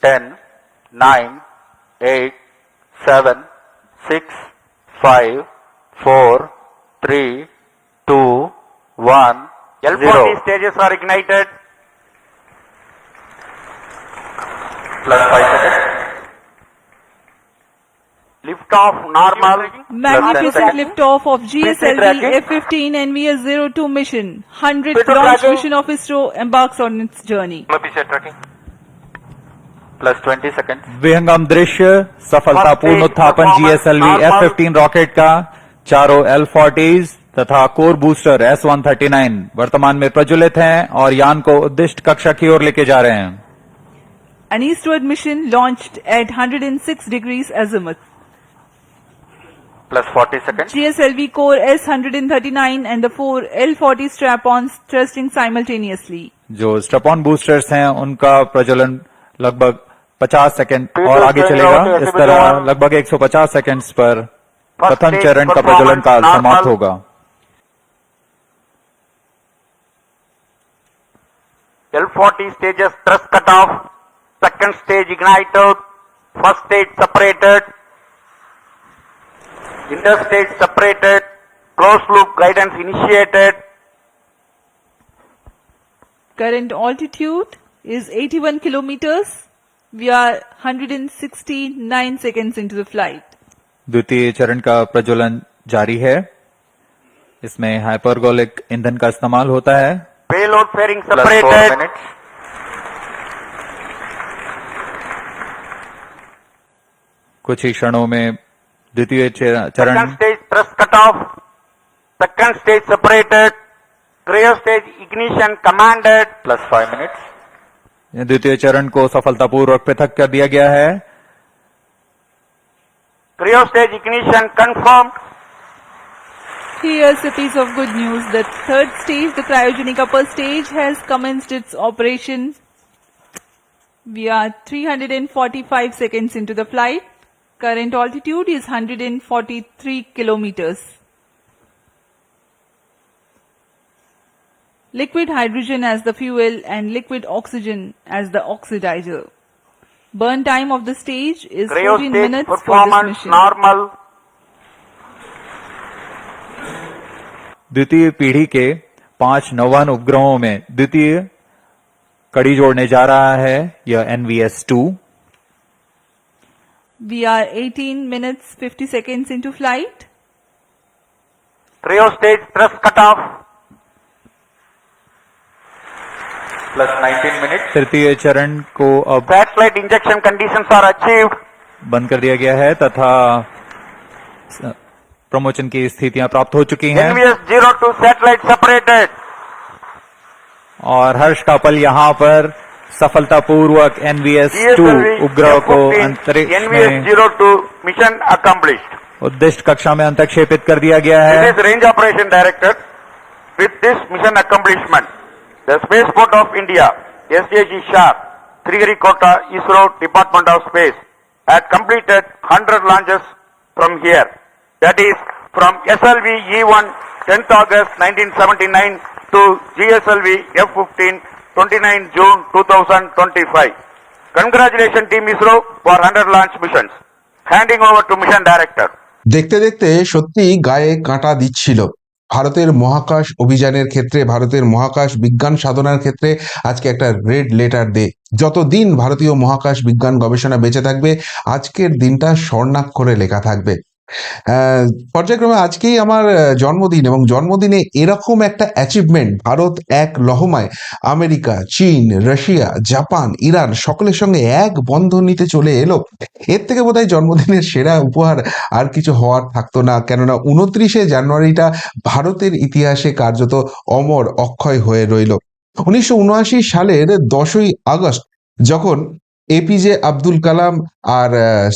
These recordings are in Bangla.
10, 9, 8, 7, 6, 5, 4, 3, 2, 1, L40 0. stages are ignited. Plus 5 seconds. Lift off normal. Magnificent liftoff of GSLV F-15 NVS-02 mission. 100th launch mission of ISRO embarks on its journey. Mapisha tracking. Plus twenty second विहंगम दृश्य सफलतापूर्ण उत्थापन जीएसएलवी एफ़ फिफ्टीन रॉकेट का चारों एल फोर्टीज तथा core booster S one thirty nine वर्तमान में प्रज्वलित हैं और यान को उद्दिष्ट कक्षा की ओर लेके जा रहे हैं An eastward mission launched at 106 degrees azimuth. Plus 40 seconds. GSLV core S139 and the four L40 strap-ons thrusting simultaneously. जो strap-on boosters हैं उनका प्रज्वलन लगभग पचास सेकंड और आगे चलेगा। इस तरह लगभग एक सौ पचास सेकेंड पर प्रथम चरण का प्रज्वलन काल समाप्त होगा। L forty stages thrust cut off second stage ignited first stage separated interstage separated close look guidance initiated current altitude is 81 kilometres We are 169 seconds into the flight. द्वितीय चरण का प्रज्वलन जारी है। इसमें हाइपरगोलिक ईंधन का इस्तेमाल होता है। पेलोड फेयरिंग सेपरेटेड कुछ ही क्षणों में द्वितीय चरण stage thrust cut off second stage separated third stage ignition commanded plus five minutes द्वितीय चरण को सफलतापूर्वक पृथक कर दिया गया है stage ignition confirmed. Here's a piece of good news. The third stage, the cryogenic upper stage, has commenced its operation. We are 345 seconds into the flight. Current altitude is 143 kilometers. Liquid hydrogen as the fuel and liquid oxygen as the oxidizer. Burn time of the stage is Cryo 14 stage minutes for this mission. normal. द्वितीय पीढ़ी के पाँच नौवन उपग्रहों में द्वितीय कड़ी जोड़ने जा रहा है यह NVS two We are 18 minutes 50 seconds into flight. Cryo stage thrust cut off. Plus 19 minute तृतीय चरण को अब flat flight injection condition are achieve बंद कर दिया गया है तथा प्रमोशन की स्थितियाँ प्राप्त हो चुकी हैं। ज़ीरो टू सैटेलाइट सेपरेटेड और हर्ष कापल यहाँ पर सफलतापूर्वक एनवीएस टू उपग्रह को अंतरिक्ष NVS zero two mission accomplish उद्दिष्ट कक्षा में अंतक्षेपित कर दिया गया है। Range operation director with this mission accomplishment the Spaceport of India, SJG SHAR, Sriharikota ISRO Department of Space, had completed 100 launches from here. That is from SLV E1 10th August 1979 to GSLV F15 29 June 2025. Congratulations Team ISRO for 100 launch missions. Handing over to mission director. দেখতে দেখতে সত্যি গায়ে কাঁটা দিচ্ছিল ভারতের মহাকাশ অভিযানের ক্ষেত্রে, ভারতের মহাকাশ বিজ্ঞান সাধনার ক্ষেত্রে আজকে একটা রেড লেটার ডে যতদিন ভারতীয় মহাকাশ বিজ্ঞান গবেষণা বেঁচে থাকবে, আজকের দিনটা স্বর্ণাক্ষরে লেখা থাকবে। পর্যায়ক্রমে আজকেই আমার জন্মদিন এবং জন্মদিনে এরকম একটা অ্যাচিভমেন্ট ভারত এক লহমায়। আমেরিকা, চীন, রাশিয়া, জাপান, ইরান সকলের সঙ্গে এক বন্ধন নিতে চলে এলো। এর থেকে বোধহয় জন্মদিনের সেরা উপহার আর কিছু হওয়ার থাকতো না। কেননা উনত্রিশে জানুয়ারিটা ভারতের ইতিহাসে কার্যত অমর অক্ষয় হয়ে রইল। উনিশশো উনআশি সালের দশই আগস্ট যখন এপিজে আব্দুল কালাম আর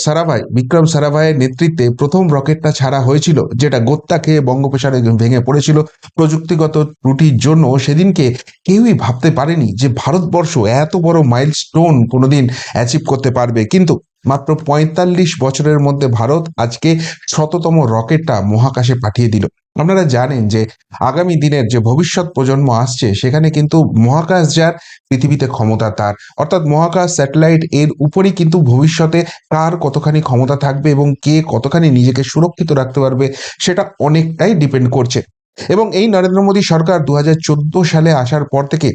সারাভাই বিক্রম সারাভাইয়ের নেতৃত্বে প্রথম রকেটটা ছাড়া হয়েছিল, যেটা গোত্তা খেয়ে বঙ্গোপসাগরে ভেঙে পড়েছিল। প্রযুক্তিগত ত্রুটির জন্য সেদিনকে কেউই ভাবতে পারেনি যে ভারতবর্ষ এত বড় মাইলস্টোন কোনোদিন অ্যাচিভ করতে পারবে। কিন্তু মাত্র পঁয়তাল্লিশ বছরের মধ্যে ভারত আজকে শততম রকেটটা মহাকাশে পাঠিয়ে দিল। আপনারা জানেন যে আগামী দিনের যে ভবিষ্যৎ প্রজন্ম আসছে, সেখানে কিন্তু মহাকাশ যার পৃথিবীতে ক্ষমতা তার। অর্থাৎ মহাকাশ স্যাটেলাইট এর উপরই কিন্তু ভবিষ্যতে কার কতখানি ক্ষমতা থাকবে এবং কে কতখানি নিজেকে সুরক্ষিত রাখতে পারবে, সেটা অনেকটাই ডিপেন্ড করছে। এবং এই নরেন্দ্র মোদী সরকার দু হাজার চোদ্দ সালে আসার পর থেকে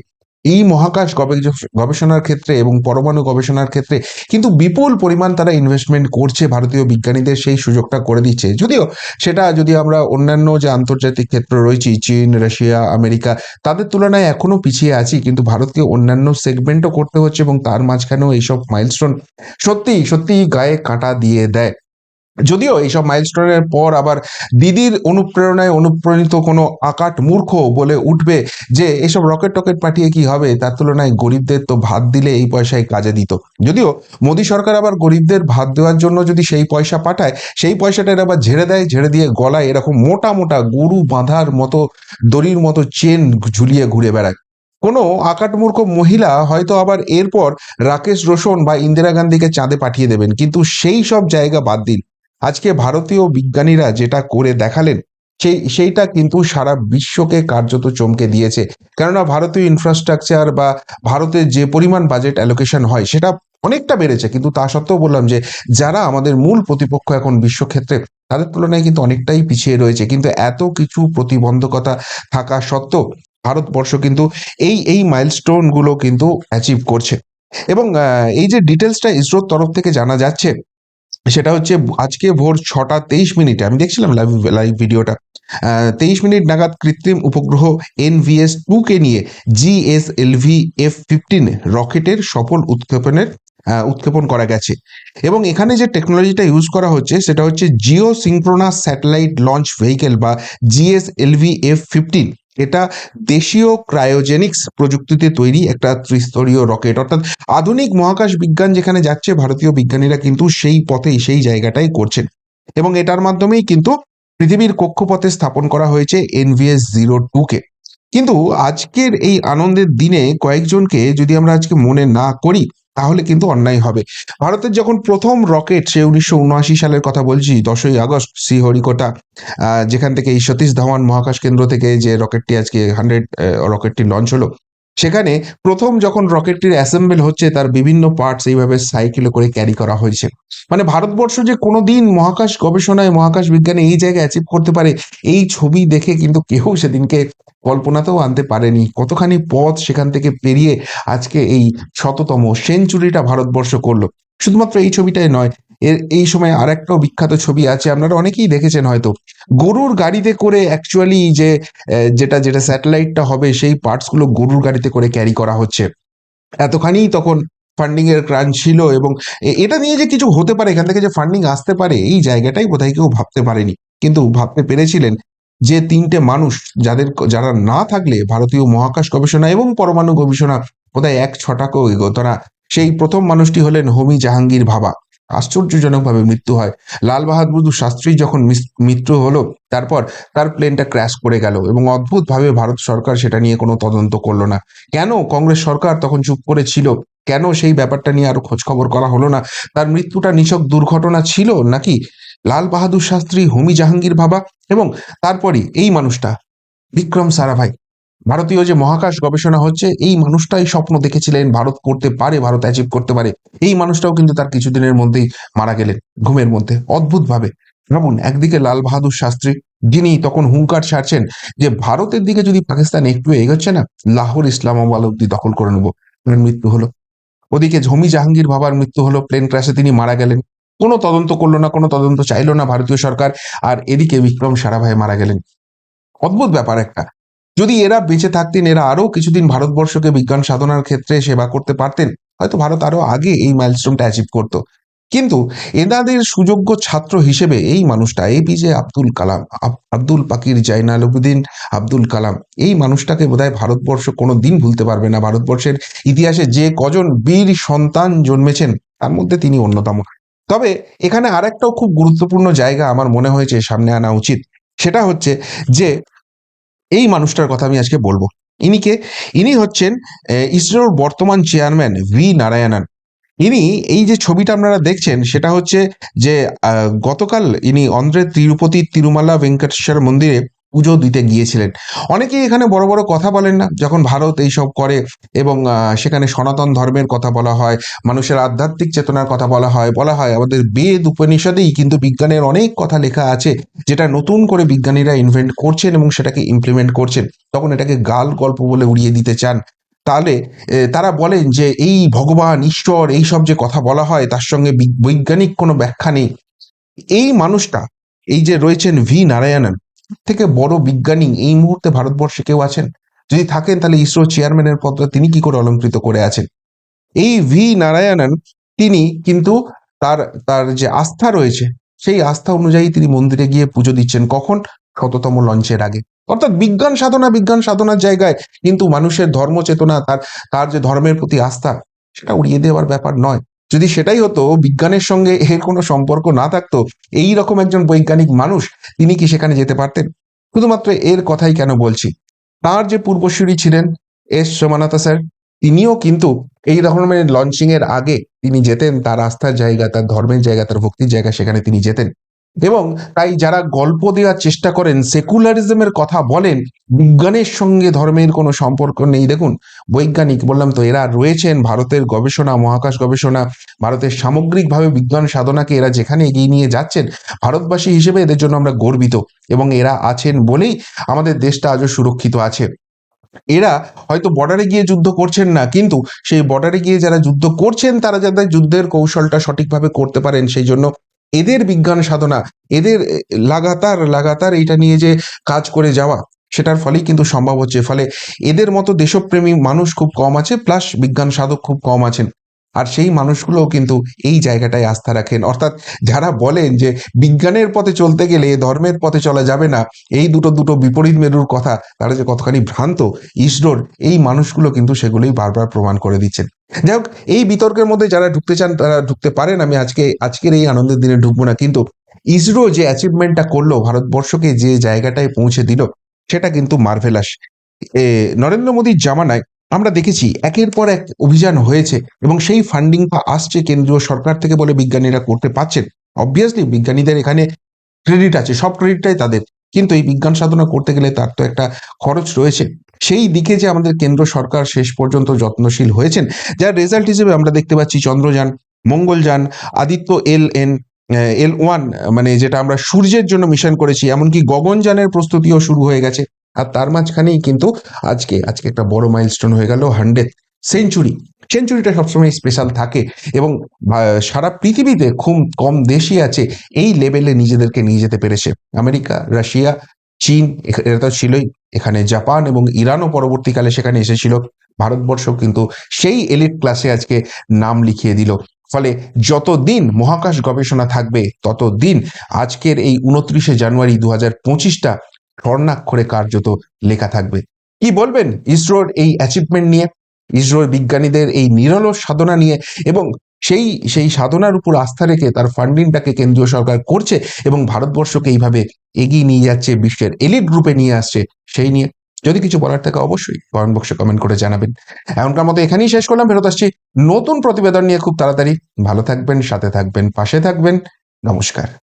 এই মহাকাশ গবে- গবেষণার ক্ষেত্রে এবং পরমাণু গবেষণার ক্ষেত্রে কিন্তু বিপুল পরিমাণ তারা ইনভেস্টমেন্ট করছে ভারতীয় বিজ্ঞানীদের সেই সুযোগটা করে দিচ্ছে। যদিও সেটা যদি আমরা অন্যান্য যে আন্তর্জাতিক ক্ষেত্র রয়েছে, চীন, রাশিয়া, আমেরিকা, তাদের তুলনায় এখনও পিছিয়ে আছি, কিন্তু ভারতকে অন্যান্য সেগমেন্টও করতে হচ্ছে এবং তার মাঝখানেও এইসব মাইলস্টোন সত্যি সত্যি গায়ে কাঁটা দিয়ে দেয়। যদিও এইসব মাইলস্টোনের পর আবার দিদির অনুপ্রেরণায় অনুপ্রাণিত কোনো আকাট মূর্খ বলে উঠবে যে এসব রকেট টকেট পাঠিয়ে কি হবে, তার তুলনায় গরিবদের তো ভাত দিলে এই পয়সায় কাজে দিত। যদিও মোদী সরকার আবার গরিবদের ভাত দেওয়ার জন্য যদি সেই পয়সা পাঠায়, সেই পয়সাটা আবার ঝেড়ে দেয়, ঝেড়ে দিয়ে গলায় এরকম মোটা মোটা গরু বাঁধার মতো, দড়ির মতো চেন ঝুলিয়ে ঘুরে বেড়ায়। কোনো আকাটমূর্খ মহিলা হয়তো আবার এরপর রাকেশ রোশন বা ইন্দিরা গান্ধীকে চাঁদে পাঠিয়ে দেবেন, কিন্তু সেই সব জায়গা বাদ দিন। আজকে ভারতীয় বিজ্ঞানীরা যেটা করে দেখালেন, সেই, সেইটা কিন্তু সারা বিশ্বকে কার্যত চমকে দিয়েছে। কেননা ভারতীয় ইনফ্রাস্ট্রাকচার বা ভারতের যে পরিমাণ বাজেট অ্যালোকেশন হয়, সেটা অনেকটা বেড়েছে। কিন্তু তা সত্ত্বেও বললাম যে, যারা আমাদের মূল প্রতিপক্ষ এখন বিশ্বক্ষেত্রে, তাদের তুলনায় কিন্তু অনেকটাই পিছিয়ে রয়েছে। কিন্তু এত কিছু প্রতিবন্ধকতা থাকা সত্ত্বেও ভারতবর্ষ কিন্তু এই এই মাইলস্টোনগুলো কিন্তু অ্যাচিভ করছে। এবং এই যে ডিটেলসটা ইসরোর তরফ থেকে জানা যাচ্ছে সেটা হচ্ছে আজকে ভোর ছটা তেইশ মিনিটে, আমি দেখছিলাম লাইভ লাইভ ভিডিওটা তেইশ মিনিট নাগাদ কৃত্রিম উপগ্রহ এনভিএস টু কে নিয়ে জিএসএলভি এফ ফিফটিন রকেটের সফল উৎক্ষেপণের উৎক্ষেপণ করা গেছে। এবং এখানে যে টেকনোলজিটা ইউজ করা হচ্ছে, সেটা হচ্ছে geo synchronous satellite launch vehicle বা জিএসএলভি এফ ফিফটিন এটা দেশীয় ক্রায়োজেনিক্স প্রযুক্তিতে তৈরি একটা ত্রিস্তরীয় রকেট। অর্থাৎ আধুনিক মহাকাশ বিজ্ঞান যেখানে যাচ্ছে, ভারতীয় বিজ্ঞানীরা কিন্তু সেই পথেই, সেই জায়গাটাই করছেন। এবং এটার মাধ্যমেই কিন্তু পৃথিবীর কক্ষপথে স্থাপন করা হয়েছে এনভিএস জিরো টু কে। কিন্তু আজকের এই আনন্দের দিনে কয়েকজনকে যদি আমরা আজকে মনে না করি তাহলে কিন্তু অন্যায় হবে। ভারতের যখন প্রথম রকেট সে উনিশশো উনআশি সালের কথা বলছি, দশই আগস্ট শ্রীহরিকোটা যেখান থেকে এই সতীশ ধাওয়ান মহাকাশ কেন্দ্র থেকে যে রকেটটি আজকে হান্ড্রেড রকেটটি লঞ্চ হলো সেখানে প্রথম যখন রকেটটির অ্যাসেম্বল হচ্ছে, তার বিভিন্ন পার্টস এইভাবে সাইকেলে করে ক্যারি করা হয়েছে। মানে ভারতবর্ষ যে কোনোদিন মহাকাশ গবেষণায়, মহাকাশ বিজ্ঞানে এই জায়গায় অ্যাচিভ করতে পারে, এই ছবি দেখে কিন্তু কেউ সেদিনকে কল্পনাতেও আনতে পারেনি। কতখানি পথ সেখান থেকে পেরিয়ে আজকে এই শততম সেঞ্চুরিটা ভারতবর্ষ করল। শুধুমাত্র এই ছবিটাই নয় এর এই সময় আর একটাও বিখ্যাত ছবি আছে, আপনারা অনেকেই দেখেছেন হয়তো। গরুর গাড়িতে করে অ্যাকচুয়ালি যে যেটা যেটা স্যাটেলাইটটা হবে, সেই পার্টসগুলো গরুর গাড়িতে করে ক্যারি করা হচ্ছে। এতখানি তখন ফান্ডিং এর ক্রাঞ্চ ছিল এবং এটা নিয়ে যে কিছু হতে পারে, এখান থেকে যে ফান্ডিং আসতে পারে, এই জায়গাটাই বোধহয় কেউ ভাবতে পারেনি। কিন্তু ভাবতে পেরেছিলেন যে, তিনটে মানুষ যাদের যারা না থাকলে ভারতীয় মহাকাশ গবেষণা এবং পরমাণু গবেষণা বোধহয় এক ছটাকেও এগোতো না সেই প্রথম মানুষটি হলেন হোমি জাহাঙ্গীর ভাবা। আশ্চর্যজনকভাবে মৃত্যু হয়। লাল বাহাদুর শাস্ত্রী যখন মৃত্যু হলো, তারপর তার প্লেনটা ক্র্যাশ করে গেল এবং অদ্ভুতভাবে ভারত সরকার সেটা নিয়ে কোনো তদন্ত করল না। কেন কংগ্রেস সরকার তখন চুপ করে ছিল? কেন সেই ব্যাপারটা নিয়ে আরও খোঁজ খবর করা হলো না? তার মৃত্যুটা নিছক দুর্ঘটনা ছিল নাকি? লাল বাহাদুর শাস্ত্রী, হোমি জাহাঙ্গীর ভাবা এবং তারপরই এই মানুষটা, বিক্রম সারাভাই। ভারতীয় যে মহাকাশ গবেষণা হচ্ছে, এই মানুষটাই স্বপ্ন দেখেছিলেন ভারত করতে পারে, ভারত অ্যাচিভ করতে পারে। এই মানুষটাও কিন্তু তার কিছুদিনের মধ্যেই মারা গেলেন, ঘুমের মধ্যে। অদ্ভুতভাবে। ভাবুন, একদিকে লাল বাহাদুর শাস্ত্রী, যিনি তখন হুঙ্কার ছাড়ছেন যে ভারতের দিকে যদি পাকিস্তান একটু এগোচ্ছে না, লাহোর ইসলামাবাদ অব্দি দখল করে নেব। মৃত্যু হলো। ওদিকে ঝমি জাহাঙ্গীর ভাবার মৃত্যু হলো, প্লেন ক্র্যাশে তিনি মারা গেলেন। কোনো তদন্ত করল না, কোনো তদন্ত চাইলো না ভারতীয় সরকার, আর এদিকে বিক্রম সারাভাই মারা গেলেন। অদ্ভুত ব্যাপার একটা। যদি এরা বেঁচে থাকতেন, এরা আরও কিছুদিন ভারতবর্ষকে বিজ্ঞান সাধনার ক্ষেত্রে সেবা করতে পারতেন, হয়তো ভারত আরও আগে এই মাইলস্টোনটা অ্যাচিভ করতো। কিন্তু এনাদের সুযোগ্য ছাত্র হিসেবে এই মানুষটা এপিজে আব্দুল কালাম, আব- আব্দুল পাকির জাইনালুদ্দিন আব্দুল কালাম, এই মানুষটাকে বোধহয় ভারতবর্ষ কোনো দিন ভুলতে পারবে না। ভারতবর্ষের ইতিহাসে যে কজন বীর সন্তান জন্মেছেন, তার মধ্যে তিনি অন্যতম। তবে এখানে আরেকটাও খুব গুরুত্বপূর্ণ জায়গা আমার মনে হয়েছে সামনে আনা উচিত। সেটা হচ্ছে যে এই মানুষটার কথা আমি আজকে বলব। ইনিকে ইনি হচ্ছেন ইসরোর বর্তমান চেয়ারম্যান ভি নারায়ণন। ইনি এই যে ছবিটা আপনারা দেখছেন, সেটা হচ্ছে যে গতকাল ইনি অন্ধ্রের তিরুপতি তিরুমালা ভেঙ্কটেশ্বর মন্দিরে পুজো দিতে গিয়েছিলেন। অনেকেই এখানে বড় বড় কথা বলেন না। যখন ভারত এইসব করে এবং সেখানে সনাতন ধর্মের কথা বলা হয়, মানুষের আধ্যাত্মিক চেতনার কথা বলা হয় বলা হয়, আমাদের বেদ উপনিষদেই কিন্তু বিজ্ঞানের অনেক কথা লেখা আছে, যেটা নতুন করে বিজ্ঞানীরা ইনভেন্ট করছেন এবং সেটাকে ইমপ্লিমেন্ট করছেন। তখন এটাকে গাল গল্প বলে উড়িয়ে দিতে চান। তাহলে তারা বলেন যে এই ভগবান, ঈশ্বর এই সব যে কথা বলা হয়, তার সঙ্গে বৈজ্ঞানিক কোনো ব্যাখ্যা নেই। এই মানুষটা, এই যে রয়েছেন ভি নারায়ণন থেকে বড় বিজ্ঞানী এই মুহূর্তে ভারতবর্ষে কেউ আছেন? যদি থাকেন তাহলে ইসরো চেয়ারম্যানের পদটা তিনি কি করে অলঙ্কৃত করে আছেন? এই ভি নারায়ণন, তিনি কিন্তু তার তার যে আস্থা রয়েছে, সেই আস্থা অনুযায়ী তিনি মন্দিরে গিয়ে পুজো দিচ্ছেন কখন? শততম লঞ্চের আগে। অর্থাৎ বিজ্ঞান সাধনা, বিজ্ঞান সাধনার জায়গায় কিন্তু মানুষের ধর্ম চেতনা তার তার যে ধর্মের প্রতি আস্থা, সেটা উড়িয়ে দেওয়ার ব্যাপার নয়। যদি সেটাই হতো, বিজ্ঞানের সঙ্গে এর কোনো সম্পর্ক না থাকতো, এই রকম একজন বৈজ্ঞানিক মানুষ, তিনি কি সেখানে যেতে পারতেন? শুধুমাত্র এর কথাই কেন বলছি? তার যে পূর্বসূরি ছিলেন এস সোমানাথা স্যার, তিনিও কিন্তু এই রকমের লঞ্চিং এর আগে তিনি যেতেন, তার আস্থার জায়গা, তার ধর্মের জায়গা, তার ভক্তির জায়গা, সেখানে তিনি যেতেন। এবং তাই যারা গল্প দেওয়ার চেষ্টা করেন সেকুলারিজমের কথা বলেন, বিজ্ঞানের সঙ্গে ধর্মের কোনো সম্পর্ক নেই। দেখুন, বৈজ্ঞানিক বললাম তো, এরা রয়েছেন ভারতের গবেষণা, মহাকাশ গবেষণা, ভারতের সামগ্রিকভাবে বিজ্ঞান সাধনাকে এরা যেখানে এগিয়ে নিয়ে যাচ্ছেন, ভারতবাসী হিসেবে এদের জন্য আমরা গর্বিত এবং এরা আছেন বলেই আমাদের দেশটা আজও সুরক্ষিত আছে। এরা হয়তো বর্ডারে গিয়ে যুদ্ধ করছেন না, কিন্তু সেই বর্ডারে গিয়ে যারা যুদ্ধ করছেন, তারা যাতে যুদ্ধের কৌশলটা সঠিকভাবে করতে পারেন, সেই জন্য এদের বিজ্ঞান সাধনা, এদের লাগাতার লাগাতার এটা নিয়ে যে কাজ করে যাওয়া, সেটার ফলেই কিন্তু সম্ভব হচ্ছে। ফলে এদের মতো দেশপ্রেমী মানুষ খুব কম আছে প্লাস বিজ্ঞান সাধক খুব কম আছেন। আর সেই মানুষগুলোও কিন্তু এই জায়গাটায় আস্থা রাখেন। অর্থাৎ যারা বলেন যে বিজ্ঞানের পথে চলতে গেলে ধর্মের পথে চলা যাবে না, এই দুটো দুটো বিপরীত মেরুর কথা, তারা যে কতখানি ভ্রান্ত, ইসরোর এই মানুষগুলো কিন্তু সেগুলোই বারবার প্রমাণ করে দিচ্ছেন। যাই হোক এই বিতর্কের মধ্যে যারা ঢুকতে চান, তারা ঢুকতে পারেন। আমি আজকে, আজকের এই আনন্দের দিনে ঢুকবো না, কিন্তু ইসরো যে অ্যাচিভমেন্টটা করল, ভারতবর্ষকে যে জায়গাটায় পৌঁছে দিল, সেটা কিন্তু মার্ভেলাস নরেন্দ্র মোদীর জামানায় আমরা দেখেছি একের পর এক অভিযান হয়েছে এবং সেই ফান্ডিংটা আসছে কেন্দ্রীয় সরকার থেকে বলে বিজ্ঞানীরা করতে পারছেন। অবভিয়াসলি বিজ্ঞানীদের এখানে ক্রেডিট আছে, সব ক্রেডিটটাই তাদের। কিন্তু এই বিজ্ঞান সাধনা করতে গেলে তার তো একটা খরচ রয়েছে। সেই দিকে যে আমাদের কেন্দ্র সরকার শেষ পর্যন্ত যত্নশীল হয়েছেন, যার রেজাল্ট হিসেবে আমরা দেখতে পাচ্ছি Chandrayaan, Mangalyaan, Aditya L N, L one মানে যেটা আমরা সূর্যের জন্য মিশন করেছি, এমনকি গগনযানের প্রস্তুতিও শুরু হয়ে গেছে। আর তার মাঝখানেই কিন্তু আজকে আজকে একটা বড় মাইলস্টোন হয়ে গেল হান্ড্রেড সেঞ্চুরি সেঞ্চুরিটা সবসময় স্পেশাল থাকে এবং সারা পৃথিবীতে খুব কম দেশই আছে এই লেভেলে নিজেদেরকে নিয়ে যেতে পেরেছে। আমেরিকা, রাশিয়া, চীন এরা তো ছিলই এখানে। জাপান এবং ইরানও পরবর্তীকালে সেখানে এসেছিল। ভারতবর্ষ কিন্তু সেই এলিট ক্লাসে আজকে নাম লিখিয়ে দিল। ফলে যতদিন মহাকাশ গবেষণা থাকবে, ততদিন আজকের এই উনত্রিশে জানুয়ারি দু হাজার পঁচিশটা স্বর্ণাক্ষরে কার্যত লেখা থাকবে। কি বলবেন ইসরোর এই অ্যাচিভমেন্ট নিয়ে? ইসরোর বিজ্ঞানীদের এই নিরলস সাধনা নিয়ে এবং সেই সেই সাধনার উপর আস্থা রেখে তার ফান্ডিংটাকে কেন্দ্রীয় সরকার করছে এবং ভারতবর্ষকে এইভাবে এগিয়ে নিয়ে যাচ্ছে, বিশ্বের এলিট গ্রুপে নিয়ে আসছে সেই নিয়ে। যদি কিছু বলার থাকে অবশ্যই কমেন্ট বক্সে কমেন্ট করে জানাবেন। এমনকার মতো এখানেই শেষ করলাম। ফেরত আসছি নতুন প্রতিবেদন নিয়ে খুব তাড়াতাড়ি। ভালো থাকবেন, সাথে থাকবেন, পাশে থাকবেন। নমস্কার।